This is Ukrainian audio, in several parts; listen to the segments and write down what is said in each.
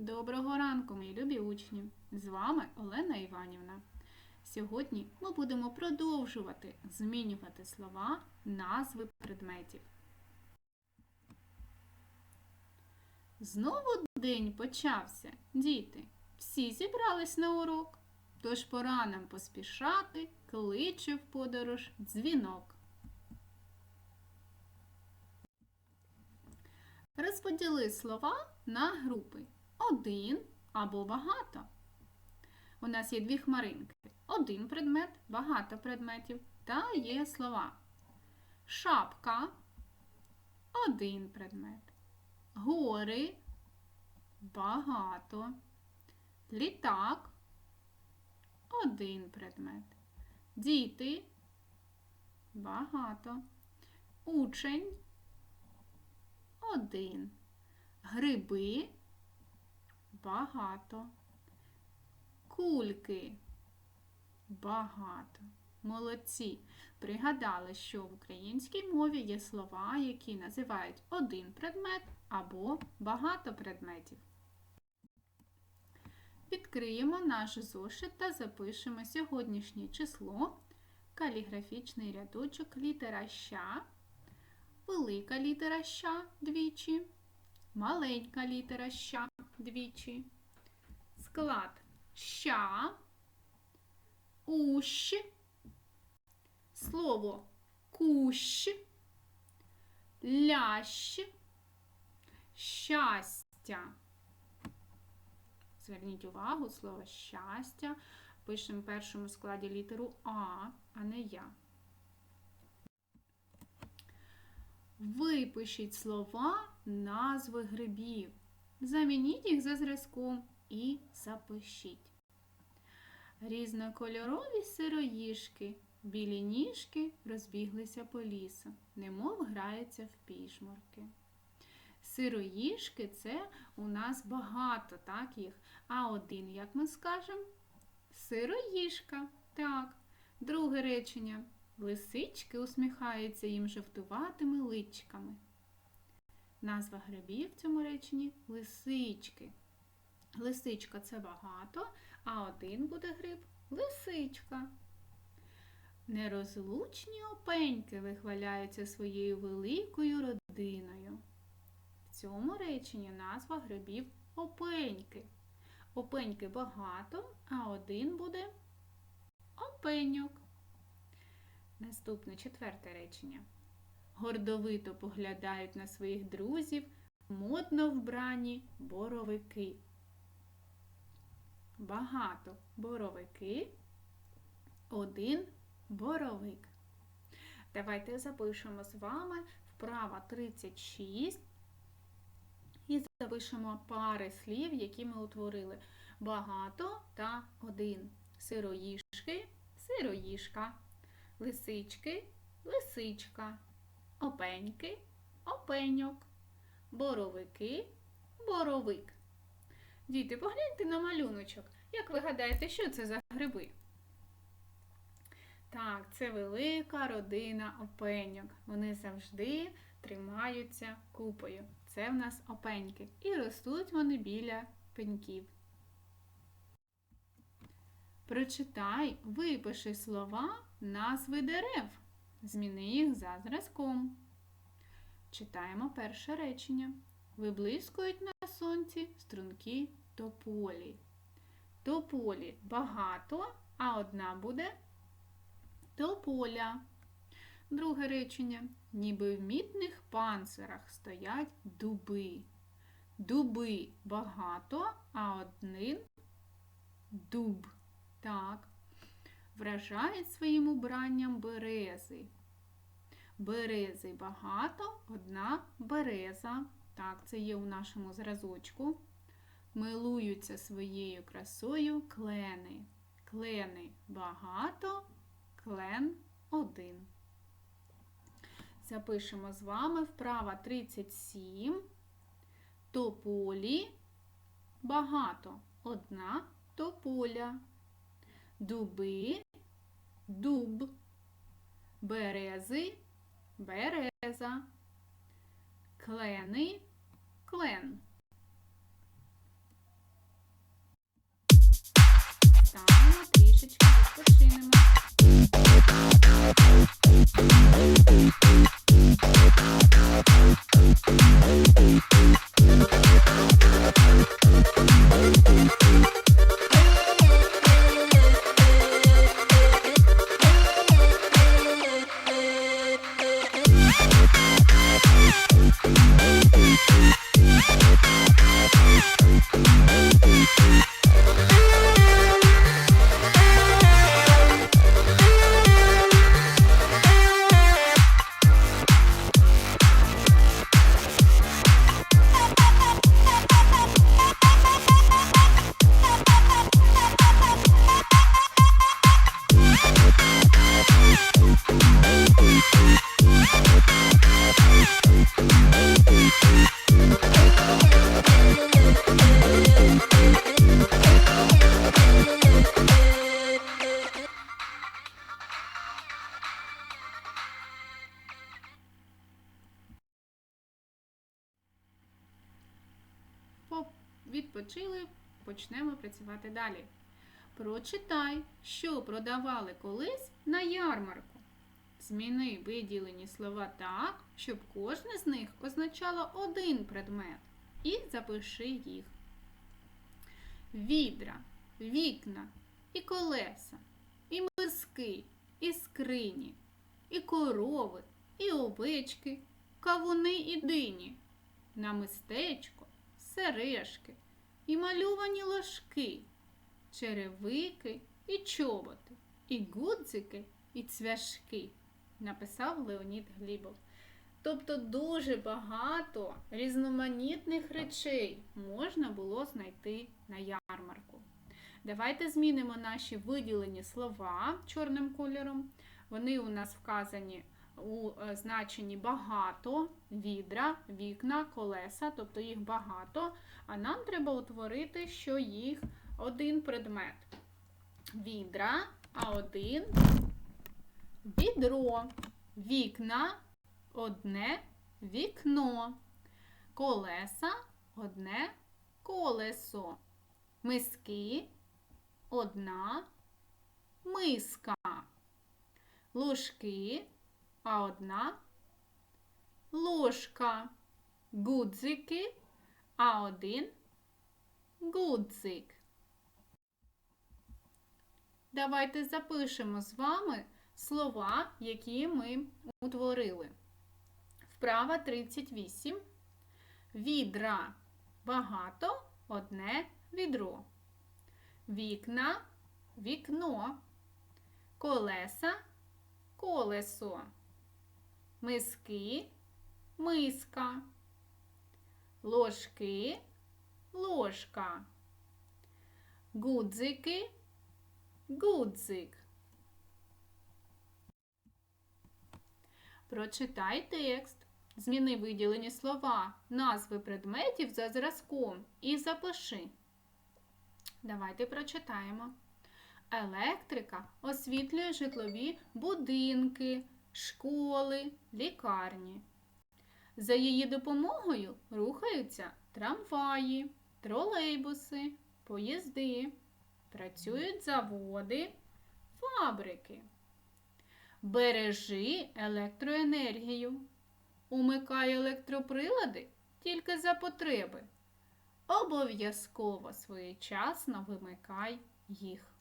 Доброго ранку, мої любі учні! З вами Олена Іванівна. Сьогодні ми будемо продовжувати змінювати слова, назви предметів. Знову день почався, діти. Всі зібрались на урок, тож пора нам поспішати, кличе в подорож дзвінок. Розподіли слова на групи. Один або багато. У нас є дві хмаринки. Один предмет, багато предметів та є слова. Шапка один предмет. Гори багато. Літак один предмет. Діти багато. Учень один. Гриби багато. Кульки багато. Молодці. Пригадали, що в українській мові є слова, які називають один предмет або багато предметів. Відкриємо наш зошит та запишемо сьогоднішнє число, каліграфічний рядочок літера ща, велика літера ща двічі, маленька літера ща двічі, склад ща, ущ, слово кущ, лящ, щастя. Зверніть увагу, слово щастя. Пишемо в першому складі літеру А, а не Я. Випишіть слова назви грибів. Замініть їх за зразком і запишіть. Різнокольорові сироїжки, білі ніжки розбіглися по лісу, немов граються в пішморки. Сироїжки це у нас багато, так їх. А один, як ми скажемо? Сироїжка. Так. Друге речення. Лисички усміхаються їм жовтуватими личками. Назва грибів в цьому реченні лисички. Лисичка це багато, а один буде гриб лисичка. Нерозлучні опеньки вихваляються своєю великою родиною. В цьому реченні назва грибів опеньки. Опеньки багато, а один буде опеньок. Наступне четверте речення. Гордовито поглядають на своїх друзів модно вбрані боровики. Багато боровики, один боровик. Давайте запишемо з вами вправа 36 і запишемо пари слів, які ми утворили. Багато та один. Сироїшки, сироїшка, лисички, лисичка, опеньки, опеньок, боровики, боровик. Діти, погляньте на малюночок. Як ви гадаєте, що це за гриби? Так, це велика родина опеньок. Вони завжди тримаються купою. Це в нас опеньки. І ростуть вони біля пеньків. Прочитай, випиши слова, назви дерев. Зміни їх за зразком. Читаємо перше речення. Виблискують на сонці струнки тополі. Тополі багато, а одна буде тополя. Друге речення. Ніби в мідних панцирах стоять дуби. Дуби багато, а один дуб. Так. Вражають своїм убранням берези. Берези багато, одна береза. Так, це є у нашому зразочку. Милуються своєю красою клени. Клени багато, клен один. Запишемо з вами вправа 37. Тополі багато. Одна тополя. Дуби, дуб. Берези, береза, клени клен. Станемо трішечки відпочинемо. Thank you. Відпочили, почнемо працювати далі. Прочитай, що продавали колись на ярмарку. Зміни виділені слова так, щоб кожне з них означало один предмет. І запиши їх. Відра, вікна і колеса, і миски, і скрині, і корови, і овечки, кавуни і дині, на мистечко, сережки, і малювані ложки, черевики і чоботи, і гудзики, і цвяшки, написав Леонід Глібов. Тобто дуже багато різноманітних речей можна було знайти на ярмарку. Давайте змінимо наші виділені слова чорним кольором. Вони у нас вказані у е, значенні багато, відра, вікна, колеса, тобто їх багато. А нам треба утворити, що їх один предмет. Відра, а один відро, вікна, одне вікно, колеса, одне колесо, миски, одна миска, ложки, а одна ложка, гудзики, а один гудзик. Давайте запишемо з вами слова, які ми утворили. Вправа 38. Відра багато, одне відро. Вікна вікно. Колеса колесо. Миски миска. Ложки ложка. Гудзики гудзик. Прочитай текст. Зміни виділені слова, назви предметів за зразком і запиши. Давайте прочитаємо. Електрика освітлює житлові будинки, школи, лікарні. За її допомогою рухаються трамваї, тролейбуси, поїзди, працюють заводи, фабрики. Бережи електроенергію. Умикай електроприлади тільки за потреби. Обов'язково своєчасно вимикай їх.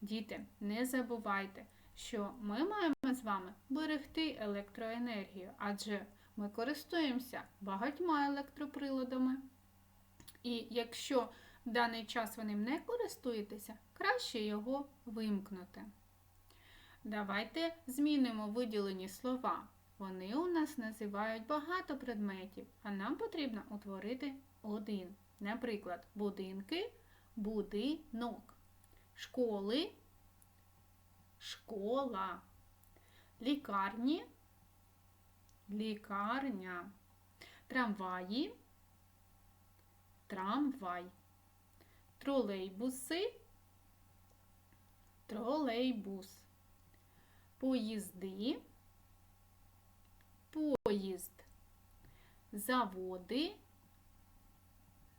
Діти, не забувайте, що ми маємо з вами берегти електроенергію, адже ми користуємося багатьма електроприладами. І якщо в даний час ви ним не користуєтеся, краще його вимкнути. Давайте змінимо виділені слова. Вони у нас називають багато предметів, а нам потрібно утворити один. Наприклад, будинки, будинок, школи, школа, лікарні, лікарня, трамваї, трамвай, тролейбуси, тролейбус, поїзди, поїзд, заводи,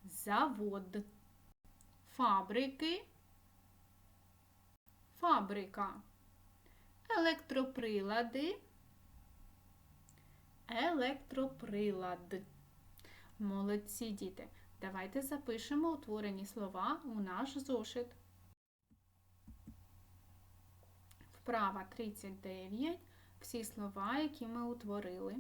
завод, фабрики, фабрика, електроприлади, електроприлад. Молодці діти. Давайте запишемо утворені слова у наш зошит. Вправа 39. Всі слова, які ми утворили.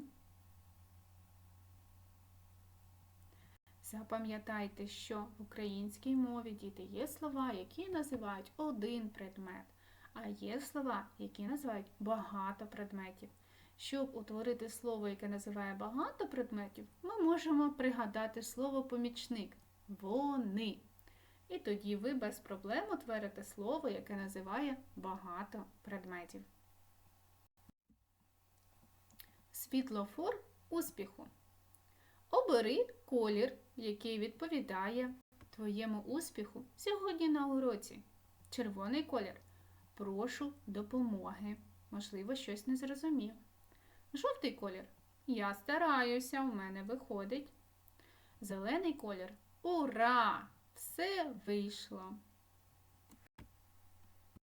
Запам'ятайте, що в українській мові діти є слова, які називають один предмет, а є слова, які називають багато предметів. Щоб утворити слово, яке називає багато предметів, ми можемо пригадати слово помічник вони. І тоді ви без проблем утворите слово, яке називає багато предметів. Світлофор успіху. Обери колір, який відповідає твоєму успіху сьогодні на уроці. Червоний колір. Прошу допомоги. Можливо, щось не зрозумів. Жовтий колір. Я стараюся, у мене виходить. Зелений колір. Ура! Все вийшло.